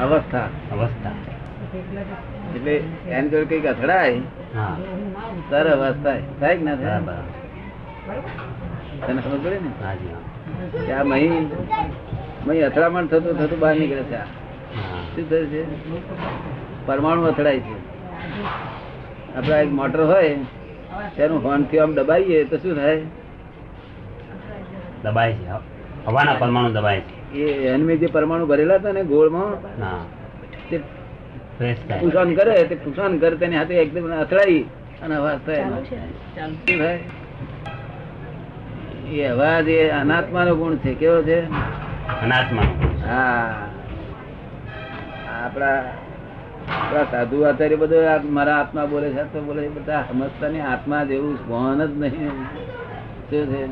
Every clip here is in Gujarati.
અવસ્થા. અવસ્થા. એટલે એની જોડે કંઈક અથડાય. હા. તર અવસ્થા. થાય કે ના થાય? બરાબર. તને ખબર પડે ને? કે આ મહી મહી અથડામણ થતું થતું બહાર નીકળે છે શું થયું છે? પરમાણુ અથડાય છે. આપડા એક મોટર હોય તેનું હોર્નથી આમ દબાઈએ તો શું થાય? દબાય છે. હવાના પરમાણુ દબાય છે. એનમે જે પરમાણુ ભરેલા હતા ને ગોળમાં તે કરે તે ફુસાન કરે તેની હાથે એકદમ અથડાઈ અને અવાજ થાય એ અવાજ એ અનાત્માનો ગુણ છે. કેવો છે? અનાત્મા હા. આપણા આપણા સાધુ આચાર્ય બધું મારા આત્મા બોલે છે તો બોલે છે બધા સમજતા નહીં આત્મા જેવું ભાન જ નહીં. શું છે?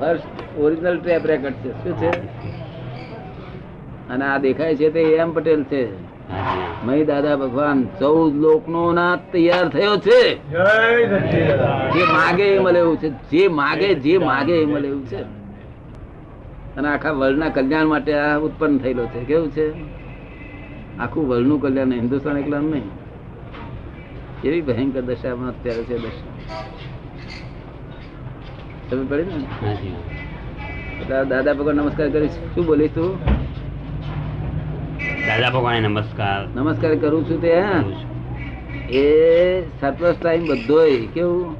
ફર્સ્ટ ઓરિજિનલ ટેપ રેકર્ડ છે. શું છે? અને આ દેખાય છે તે એમ પટેલ છે. મહી દાદા ભગવાન ચૌદ લોકનો નાથ તૈયાર થયો છે. જે માગે એ મળે એવું છે. જે માગે જે માગે એ મળે એવું છે. અને આખા વર્લ્ડના કલ્યાણ માટે આ ઉત્પન્ન થયેલો છે. કેવું છે? આખું વર્લ્ડનું કલ્યાણ હિન્દુસ્તાન એકલા નહીં. એવી ભયંકર દશામાં અત્યારે છે દશા. તમે પડી ને? એટલે દાદા ભગવાન નમસ્કાર કરીશ. શું બોલીશ તું? દાદા ભગવાન નમસ્કાર. નમસ્કાર કરું છું તે એ સરપ્લસ ટાઈમ બધોય કેવું?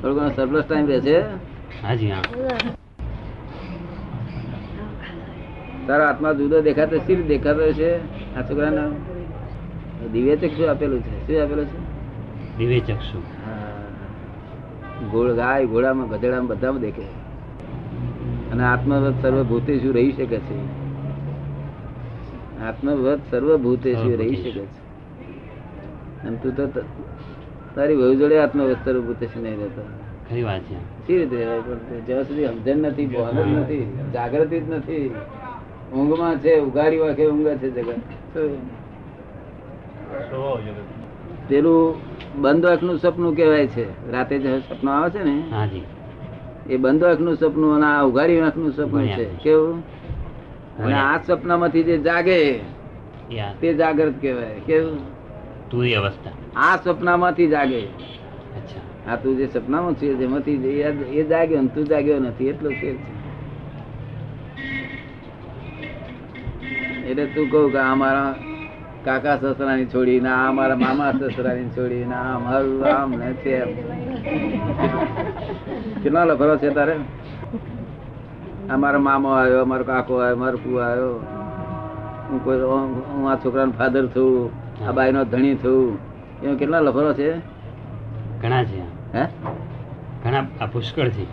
થોડો ઘણો સરપ્લસ ટાઈમ રહે છે હાજી હા. તારા આત્મા જુદો દેખાતો શી દેખાતો છે આ છોકરાને દિવ્ય ચક્ષુ આપેલું છે. શું આપેલું છે? દિવ્ય ચક્ષુ. ઘોડ ગાય ઘોડામાં ગધેડામાં બધામાં દેખે અને આત્મવત સર્વભૂતે શું રહી શકે છે. આત્મવત સર્વભૂતે શું રહી શકે છે. અને તું તો તારી વહુ જોડે આત્મવત સર્વભૂતે શું નહીં રહેતો. ખરી વાત છે? સી રીતે જ્યાં સુધી સમજણ નથી બોલ નથી જાગૃતિ જ નથી. ઊંઘમાં છે ઉઘાડી વાંખે ઊંઘે છે જગત. પેલું બંધ આંખનું સપનું કહેવાય છે. રાતે જે સપનું આવે છે ને હાજી. એ બંધ આંખનું સપનું અને આ ઉઘાડી આંખનું સપનું છે. કેવું? અને આ સપનામાંથી જે જાગે તે જાગૃત કહેવાય. કેવું? તુરી અવસ્થા. આ સપનામાંથી જાગે. અચ્છા. આ તું જે સપનામાં છે જેમાંથી એ જાગ્યો ને તું જાગ્યો નથી એટલો છે. એટલે તું કહું કે આ મારા કાકા સસરાની છોડી ના આ મારા મામા સસરાની છોડી ના આ મારું આમ ને છે કેટલા લફરો છે તારે? અમારો મારો મામો આવ્યો અમારો કાકો આવ્યો મારો પુ આવ્યો. હું કોઈ હું આ છોકરાનો ફાધર થયું આ બાઈનો ધણી થયું એનો કેટલા લફરો છે ઘણા છે. હે? ઘણા પુષ્કળ છે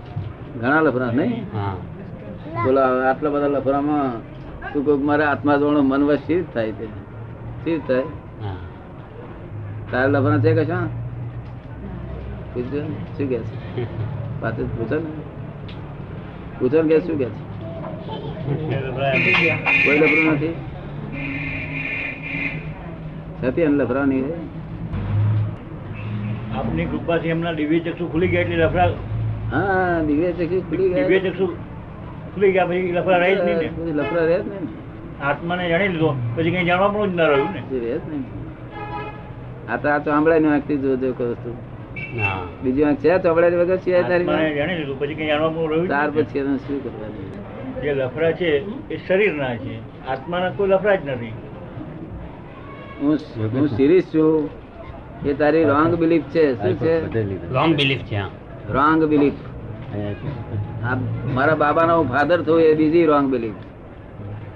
ઘણા લફરા નહીં? હા. બોલો આટલા બધા લફરામાં તું કોઈક મારા આત્મા જોવાનું મન વશ થાય છે થાય. તારા લફરા છે કશા શું? પૂછજો શું કે છે? પાછું પૂછો ને. પૂછો કે શું કે છે? કોઈ લફરું નથી? અને લફરા આપની કૃપાથી એમના દિવ્ય ચક્ષુ ખુલી ગયા એટલે લફડા હા દિવ્ય ચક્ષુ ખુલી ગયા. દિવ્ય ચક્ષુ ખુલી ગયા પછી લફડા રહી જ નહીં લફરા રહે જ નહીં. આત્માને જાણી લીધો. પછી કઈ જાણવા પણ જ ના રહ્યું ને. આ તો આ ચામડાની વાંકતી જોજો કહું છું બીજી વાંક છે ચોપડાની વગર છે તારી જાણી લીધું. પછી કઈ જાણવા પણ રહ્યું ત્યાર પછી એનું શું કરવાનું? જે લફડા છે એ શરીરના છે. આત્માના કોઈ લફડા જ નથી. હું હું સિરીઝ છું. એ તારી રોંગ બિલીફ છે. શું છે? રોંગ બિલીફ છે. હા. રોંગ બિલીફ આ મારા બાબાનો હું ફાધર થયું એ બીજી રોંગ બિલીફ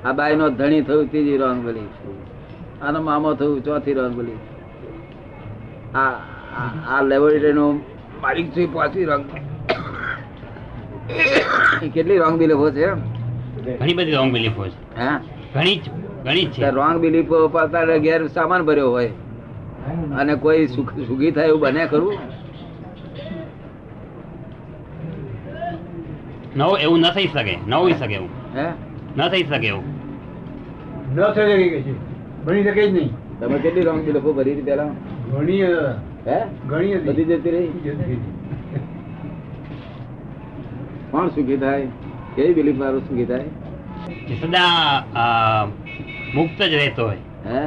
આ બાઈનો ધણી થયું ત્રીજી રોંગ બિલીફ આનો મામો થયું ચોથી રોંગ બિલીફ આ આ- લેબોરેટરીનો માલિક છું પાંચમી રોંગ કેટલી રોંગ બિલીફો છે? ઘણી બધી રોંગ બિલીફો છે. હે? ઘણી ઘણી છે. રોંગ બિલીફો પાછળ ઘેર સામાન ભર્યો હોય. અને કોઈ સુખ સુખી થાય એવું બને ખરું? નવ એવું ન થઈ શકે ન હોઈ શકે એવું. હે? ન થઈ શકે એવું. ન થઈ શકે છે. બની શકે જ નહીં. તમે કેટલી રોંગ બિલીફો ભરી હતી પેલા ઘણી હે? ઘણી હતી. બધી જતી રહી? કોણ સુખી થાય? કેવી બિલીફ વાળું સુખી થાય? સદા મુક્ત જ રહેતો હોય. હે?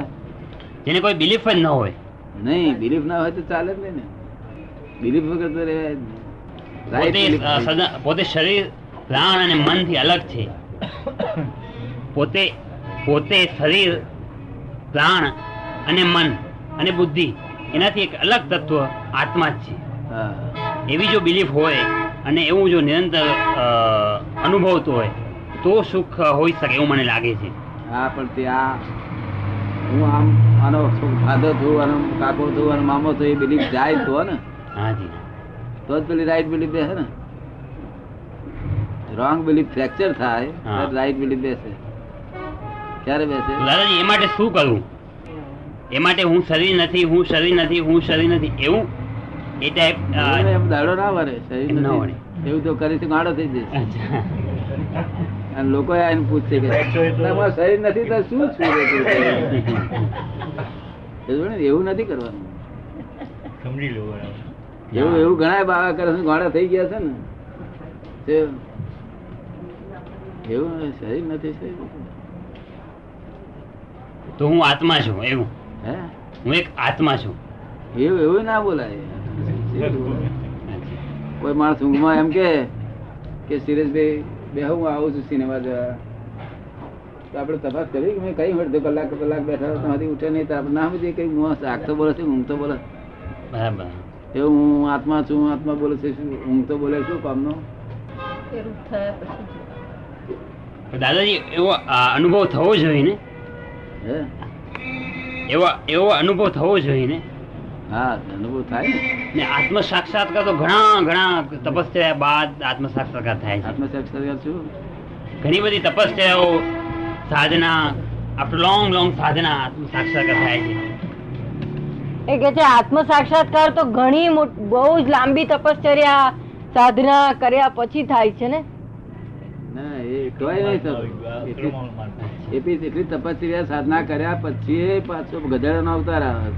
જેને કોઈ બિલીફ જ ન હોય. નહીં બિલીફ ના હોય તો ચાલે જ નહીં ને. બિલીફ વગર તો રહેવાય. પોતે પોતે શરીર પ્રાણ અને મનથી અલગ છે. પોતે પોતે શરીર પ્રાણ અને મન અને બુદ્ધિ એનાથી એક અલગ તત્વ આત્મા જ છે. એવી જો બિલીફ હોય અને એવું જો નિરંતર અનુભવતું હોય તો સુખ હોઈ શકે એવું મને લાગે છે. હા પણ તે આ હું આમ આનો ખાધો છું અને કાકો છું અને મામો છું એ બિલીફ જાય તો ને. હાજી તો જ પેલી રાઈટ બિલીફ બેસે ને. રોંગ બિલીફ ફ્રેક્ચર થાય હા. રાઈટ બિલીફ બેસે. ક્યારે બેસે? દાદાજી એ માટે શું કરવું એ માટે હું શરીર નથી હું શરીર નથી હું શરીર નથી. એવું? એ ટાઈપ એમ દાડો ના વરે શરીર ના વળે એવું તો કરી ગાડો થઈ જશે. અને લોકો આવીને પૂછશે કે તમારું શરીર નથી તો શું છું એવું નથી કરવાનું. સમજી લો એવું એવું ઘણા બાવા કરે છે ગાડા થઈ ગયા છે ને. તે એવું શરીર નથી શરીર. તો હું આત્મા છું એવું. હે? હું એક આત્મા છું. એવું એવું ના બોલાય. કોઈ માણસ ઊંઘમાં એમ કે કે સિરેશભાઈ બે હું આવું છું સિનેમા જોવા. તો આપણે તપાસ કરી કે મેં કઈ અડધો કલાક કલાક બેઠા હતા તમારી ઉઠે નહીં તો આપણે ના સમજીએ કઈ હું આગ બોલે છે ઊંઘ તો બોલે. બરાબર. એવું હું આત્મા છું હું આત્મા બોલે છે શું? ઊંઘ તો બોલે શું કામનો? દાદાજી એવો અનુભવ થવો જોઈએ ને? એવો એવો અનુભવ થવો જોઈએ ને. હા અનુભવ થાય ને. આત્મ સાક્ષાત્કાર તો ઘણા ઘણા તપસ્યા બાદ આત્મ સાક્ષાત્કાર થાય છે. આત્મ સાક્ષાત્કાર શું? ઘણી બધી તપસ્યાઓ સાધના આફ્ટર લોંગ લોંગ સાધના આત્મ સાક્ષાત્કાર થાય છે. એ કે છે આત્મ સાક્ષાત્કાર તો ઘણી બહુ જ લાંબી તપશ્ચર્યા સાધના કર્યા પછી થાય છે ને ના એ કહેવાય નહીં થતું એટલી તપસ્યા સાધના કર્યા પછી પાછો ગધેડાનો અવતાર આવે.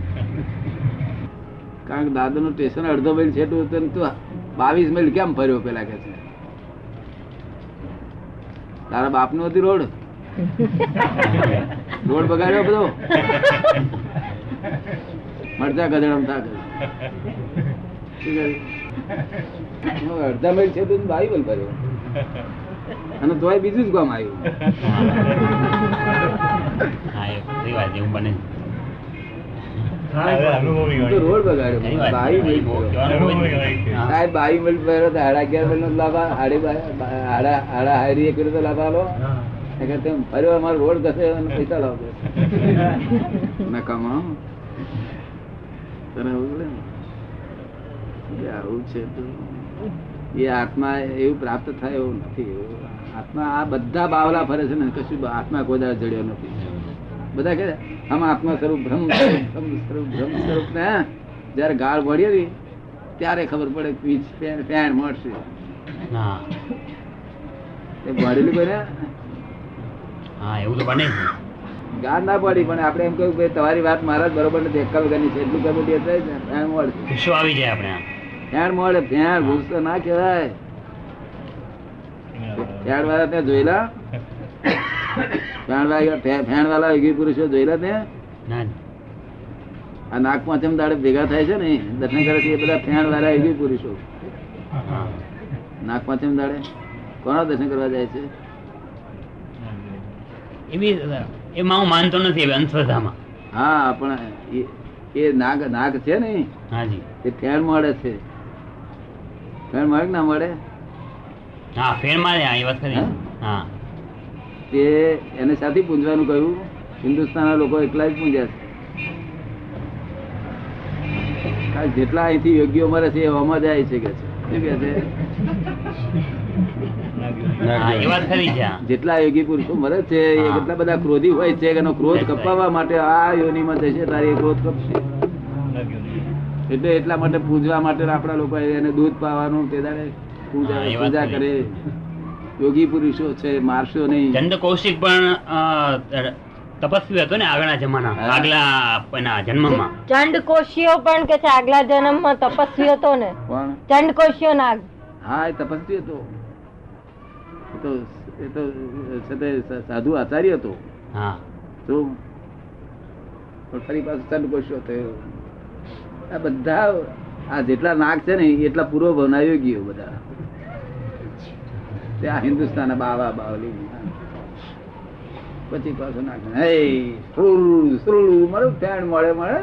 કારણ કે દાદા નું સ્ટેશન અડધો માઇલ છેટું તું બાવીસ માઇલ કેમ ફર્યો પેલા કે છે? તારા બાપનું હતી રોડ? રોડ બગાડ્યો બધો? મરચા ગધેડા શું અડધા માઇલ છે તું ભાઈ માઇલ ફર્યો. અને તોય બીજું જ ગામ આવ્યું. હા એ એવું બને. રોડ બગાડ્યો. ખરી મિનિટ. સાહેબ બાવી મિનિટ પહેલો તો હાડા અગિયાર મિનિટ નો લાભ બા- હાડા હાડા હારી એક કર્યો તો લાભ આલો એ કે તેમ ફર્યો અમારો રોડ ઘસે અને પૈસા લાવો નકામા. હો. તને આવું છે તો. એ આત્મા એવું પ્રાપ્ત થાય એવું નથી. એવું આત્મા આ બધા બાવલા ફરે છે ને કશું આત્મા કોઈ દાડો જડ્યો નથી. બધા કે આમ આત્મા સ્વરૂપ ભ્રમ સ્વરૂપ બ્રહ્મ સ્વરૂપ ને જયારે ગાળ ભળીએ ને ત્યારે ખબર પડે પીચ પેન ફેણ મળશે. એ ભળેલું બને હા એવું તો બને ગાળ ના પડી પણ આપણે એમ કહ્યું કે તમારી વાત મારા જ બરોબર નથી એકા વગરની છે એટલું હતા જ ને, ફેણ મળશે. આવી જાય આપણે ફેણ મળે ફેણ ગુસ્સો ના કહેવાય. ફેણ વાળા ત્યાં જોયેલા ફેણ વાળા ફેણ વાળા યોગી પુરુષો જોયેલા ત્યાં આ નાગ પાંચમ દાડે ભેગા થાય છે ને દર્શન કરે છે એ બધા ફેણ વાળા યોગી પુરુષો. નાક પાંચમ દાડે. કોના દર્શન કરવા જાય છે? એવી એમાં હું માનતો નથી અંધશ્રદ્ધામાં. હા પણ એ- એ નાગ નાગ છે ને હાજી એ ફેણ મળે છે. ફેણ મળે ના મળે? હા ફેર મારે એ વાત ખરી હા? તે એને સાથી પૂંજવાનું કહ્યું? હિન્દુસ્તાનના લોકો એકલા જ પૂંજ્યા છે. જેટલા અહીંથી યોગ્ય મરે છે એવામાં જાય છે. કે છે. જેટલા યોગી પુરુષો મરે છે એ કેટલા બધા ક્રોધી હોય છે એનો ક્રોધ કપાવવા માટે આ યોનિમાં જશે તારી એ ક્રોધ કપશે. એટલે એટલા માટે પૂજવા માટે આપણા લોકો એને દૂધ પાવાનું તે દાડે પૂજા એ પૂજા કરે. યોગી પુરુષો છે મારશો નહીં. ચંદ કૌશિક પણ તપસ્વી હતો ને આગળના જમાના આગલા એના જન્મમાં. ચંડકોશીઓ પણ કે છે આગલા જન્મમાં તપસ્વી હતો ને? ચંડ કોશિયો નાગ. હા એ તપસ્વી હતો. એ તો એ તો છે સાધુ આચાર્ય હતો. હા. તો પણ ફરી પાછું કોશિયો થયો. આ બધા આ જેટલા નાગ છે ને એટલા પૂર્વ બનાવી ગયો બધા. તે આ હિન્દુસ્તાન બાવા બાવલી. પછી પાછું નાખે. હે, સુરુ સુરુ, મારું ફેણ મળે મળે.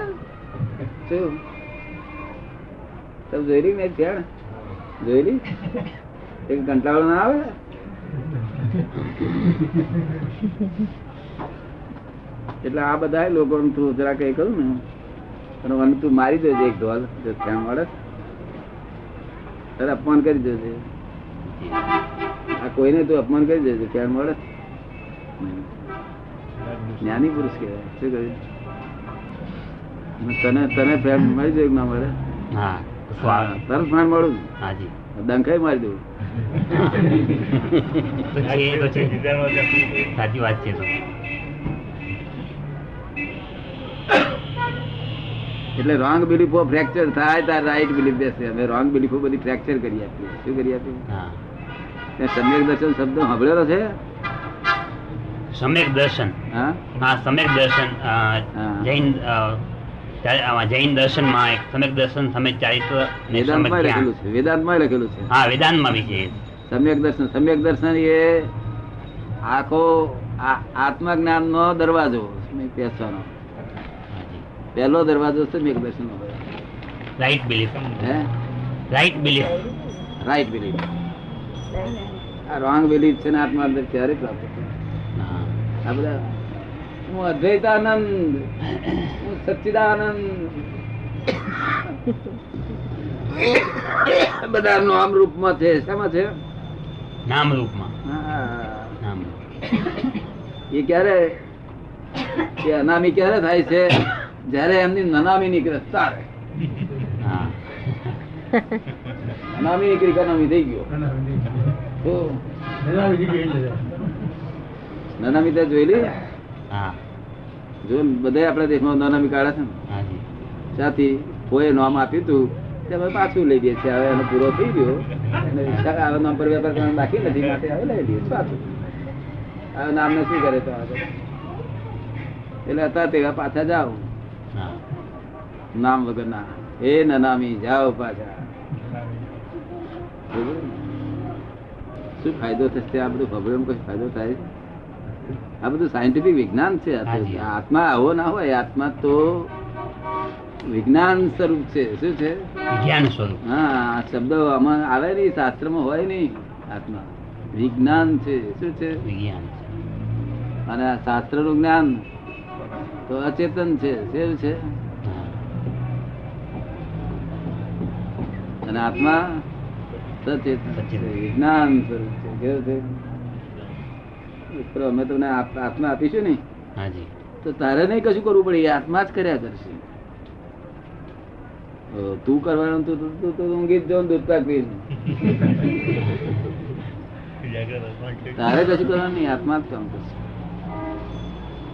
શું? તમે જોઈ રહી મેં ફેણ? જોઈ રહી એક કંટાળો ના આવે? એટલે આ બધા લોકો તું જરા કઈ કહું ને. અને મને તું મારી દેજે એક ઢોલ, જો ત્યાં મળે. અપમાન કરી દેજે. આ કોઈને તું અપમાન કરી દેજે ક્યાં મળે? જ્ઞાની પુરુષ કહેવાય. શું કહ્યું? તને તને પ્રેમ મળી જાય ના મળે? તરત ફેમ મળું હાજી. ડંખાઈ મારી દઉં. સાચી વાત છે એટલે રોંગ બિલીફો ફ્રેક્ચર થાય તાર રાઈટ બિલીફ બેસે. અમે રોંગ બિલીફો બધી ફ્રેક્ચર કરી આપીએ. શું કરી આપીએ? સમ્યક દર્શન શબ્દ સાંભળેલો છે? સમ્યક દર્શન? હા? સમ્યક દર્શન જૈન જૈન દર્શન દર્શનમાં એક સમ્યક દર્શન સમ્યક ચારિત્ર વેદાંતમાં લખેલું છે વેદાંતમાં લખેલું છે. હા વેદાંતમાં બી છે સમ્યક દર્શન સમ્યક દર્શન એ આખો આ- આત્મજ્ઞાનનો દરવાજો બેસવાનો પહેલો દરવાજો સમ્યક દર્શન રાઈટ બિલીફ હે? રાઈટ બિલીફ રાઈટ બિલીફ આ રોંગ બિલીફ છે ને આત્મા ત્યારે પ્રાપ્ત આ બધા હું અદ્વૈતાનંદ હું સચ્ચિદાનંદ બધા નામ રૂપમાં છે. શેમાં છે? નામ રૂપમાં. નામ એ ક્યારે એ અનામી ક્યારે થાય છે? જ્યારે એમની નનામી નીકળે તારે હા. અનામી નીકળી કે અનામી થઈ ગયો. નનામી તે જોયેલી હા. જો બધા આપણા દેશમાં નનામી કાઢે છે ને. ત્યાંથી કોઈ નામ આપ્યું હતું તે પાછું લઈ દઈએ છીએ હવે એનો પૂરો થઈ ગયો. અને આવે નામ પર વેપાર કરવાનું બાકી નથી. માટે હવે લઈ લઈએ પાછું. હવે નામને શું કરે તો એટલે હતા તેવા પાછા જાઓ. હા. નામ વગરના એ નનામી જાઓ પાછા? શું ફાયદો થશે? આ બધું ખબર કોઈ ફાયદો થાય? આ બધું સાયન્ટિફિક વિજ્ઞાન છે. આત્મા આવો ના હોય આત્મા તો વિજ્ઞાન સ્વરૂપ છે. શું છે? વિજ્ઞાન સ્વરૂપ. હા શબ્દ આમાં આવે નહીં શાસ્ત્રમાં હોય નહીં. આત્મા. વિજ્ઞાન છે. શું છે? વિજ્ઞાન અને શાસ્ત્રનું જ્ઞાન તો અચેતન છે. શું છે? અને આત્મા સ્વરૂપ છે. મિત્રો અમે તમને આત્મા આપીશું ને? હાજી તો તારે નહીં કશું કરવું પડે એ આત્મા જ કર્યા કરશે. તું કરવાનું તું તું- ઊંઘી જ દૂધ પાક તારે કશું કરવાનું નહીં આત્મા જ કામ કરશે.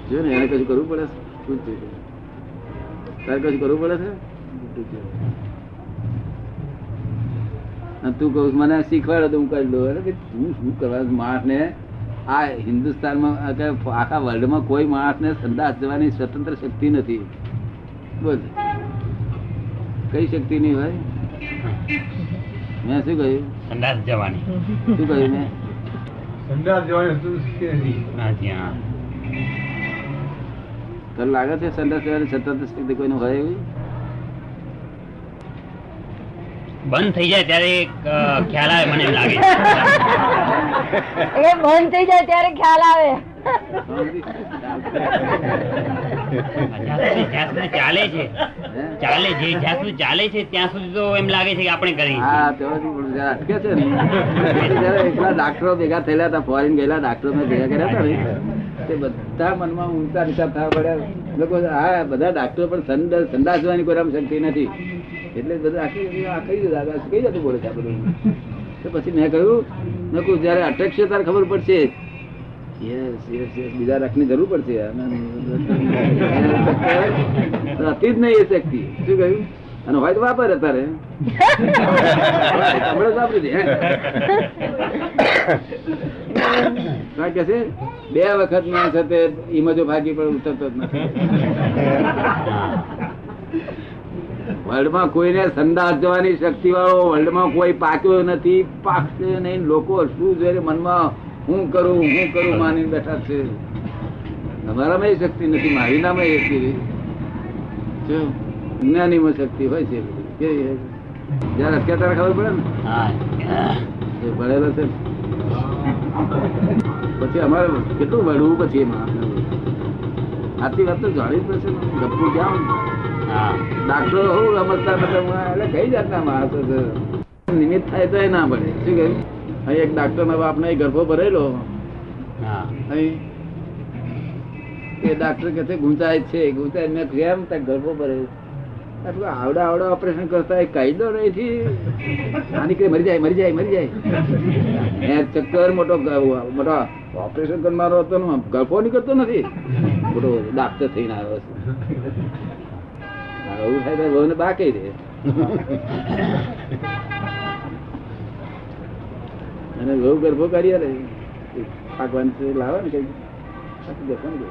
જો ને એને કશું કરવું પડે શું તારે કશું કરવું પડે છે? તું કહું મને શીખવાડો તો હું કરી દઉં. અરે તું શું કરવા માણસ ને આ હિન્દુસ્તાનમાં આખા વર્લ્ડમાં કોઈ માણસને સંદાસ જવાની સ્વતંત્ર શક્તિ નથી. બોલ. કઈ શક્તિ નહીં હોય મેં શું કહ્યું? સંદાસ જવાની. શું કહ્યું મેં? સંદાસ જવાની તને લાગે છે સંદાસ જવાની સ્વતંત્ર શક્તિ કોઈનું હોય એવી? બંધ થઈ જાય ત્યારે એક ખ્યાલ આવે મને લાગે. એ બંધ થઈ જાય ત્યારે ખ્યાલ આવે. ચાલે છે ચાલે છે જ્યાં સુધી ચાલે છે ત્યાં સુધી તો એમ લાગે છે કે આપણે હા છે ને. એકલા ડાક્ટરો ભેગા થયેલા હતા ફોરેન ગયેલા ડાક્ટરો ભેગા કર્યા હતા ને તે બધા મનમાં ઊંચા નીચા થવા પડ્યા. લોકો આ બધા ડાક્ટરો પણ સંદ- સંદાસ કોઈ શક્તિ નથી એટલે બધા આખી આખી કઈ જતું બોલે છે આ બધું તો પછી મેં કહ્યું મેં કહ્યું જયારે અટકશે ત્યારે ખબર પડશે. બીજા રાખની જરૂર પડશે હતી જ નહીં એ શક્તિ શું કહ્યું અને હોય તો વાપરે અત્યારે હમણાં જ વાપરી દે કે છે બે વખત ના છે તે ઈમજો ભાગી પણ ઉતરતો જ નથી. વર્લ્ડમાં કોઈને સંદાસ જવાની શક્તિ વાળો વર્લ્ડમાં કોઈ પાક્યો નથી પાકશે નહીં. લોકો શું છે મનમાં? હું કરું હું કરું માની બેઠા છે. અમારામાં એ શક્તિ નથી મારી નામે એ શક્તિ જ્ઞાનીમાં શક્તિ હોય છે કેવી જયારે અત્યારે તારે ખબર પડે ને? ભણેલો છે. પછી અમારે કેટલું વળવું પછી એમાં? આટલી વાત તો જાણી જ પડશે ગપુ ક્યાં? ડાક્ટરો હું સમજતા બધા એટલે કઈ જાતના માણસો છે? નિમિત્ત થાય તો એ ના પડે શું કહ્યું? અહીં એક ડાક્ટર ના બાપને અહીં ગર્ભો ભરેલો. હા. અહીં. એ ડાક્ટર કે છે ગુંચાય છે. ગુંચાય મેં કેમ ત્યાં ગર્ભો ભરેલો. આવડા આવડા ઓપરેશન કરતા કાયદો નથી આની કઈ મરી જાય મરી જાય મરી જાય. એ ચક્કર મોટો મોટો ઓપરેશન કરનારો હતો ને ગર્ભો નીકળતો નથી. મોટો ડાક્ટર થઈને આવ્યો છે. એવું થાય તો બહુને બાકી દે. અને બહુ ગર્ભો કરીએ ને ભગવાન છે, લાવે ને કઈ જશે ગર્ભો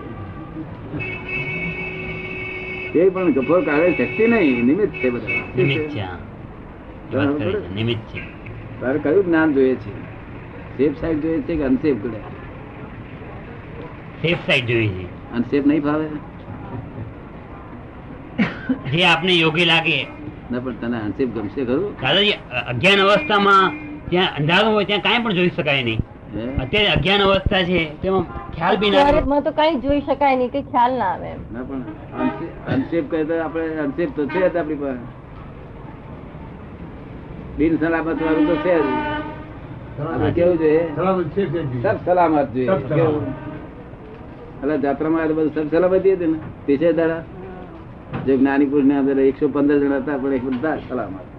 નહીં પણ ગભો કાઢે શક્તિ નહીં. નિમિત્ત છે બધા. નિમિત્ત છે એ વાત નિમિત્ત છે. તારે કયું જ્ઞાન જોઈએ છે? સેફ સાઈડ જોઈએ છે કે અનસેફ ગણે સેફ સાઈડ જોઈએ છે. અનસેફ નહીં ફાવે? જે આપને યોગ્ય લાગે. ના પણ તને અનસેફ ગમશે ખરું? દાદાજી અજ્ઞાન અવસ્થામાં જ્યાં અંધારું હોય ત્યાં કાંઈ પણ જોઈ શકાય નહીં. અત્યારે અજ્ઞાન અવસ્થા છે તેમાં ખ્યાલ બી ના તો કઈ જોઈ શકાય નહીં કે ખ્યાલ ના આવે ના પણ અનસેફ કહે તો આપણે અનસેફ તો છે જ આપણી પાસે. બિન સલામત વાળું તો છે જ. કેવું જોઈએ? સબ સલામત જોઈએ. એટલે જાત્રામાં બધું સબ સલામતી હતી ને. પીછે દાડા જે જ્ઞાની પુરુષ ને અંદર એકસો પંદર જણા હતા પણ એક બધા સલામત.